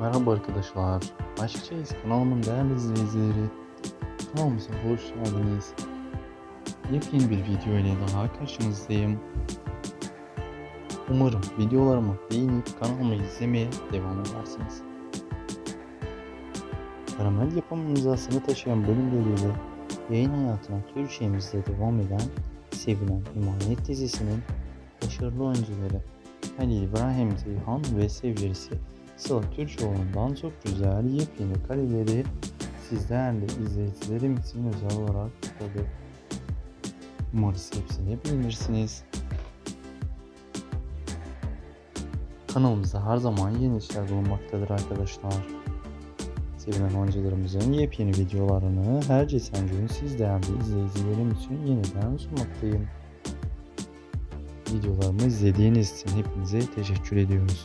Merhaba arkadaşlar. Aşkçayız kanalımın değerli izleyicileri. Kanalımıza hoş geldiniz. Yepyeni bir video ile daha karşınızdayım. Umarım videolarımı beğenip kanalımı izlemeye devam edersiniz. Karamel yapım imzasını taşıyan bölümleriyle yayın hayatına Türkçemizde devam eden sevilen Emanet dizisinin başarılı oyuncuları Halil İbrahim Ceyhan ve sevgilisi Sıla Türkoğlu'ndan çok güzel yepyeni kareleri siz değerli izleyicilerim için özel olarak tabi umarız hepsini beğenirsiniz. Kanalımızda her zaman yeni işler bulunmaktadır arkadaşlar. Sevilen oyuncularımızın yepyeni videolarını her geçen gün siz değerli izleyicilerim için yeniden sunmaktayım. Videolarımı izlediğiniz için hepinize teşekkür ediyoruz.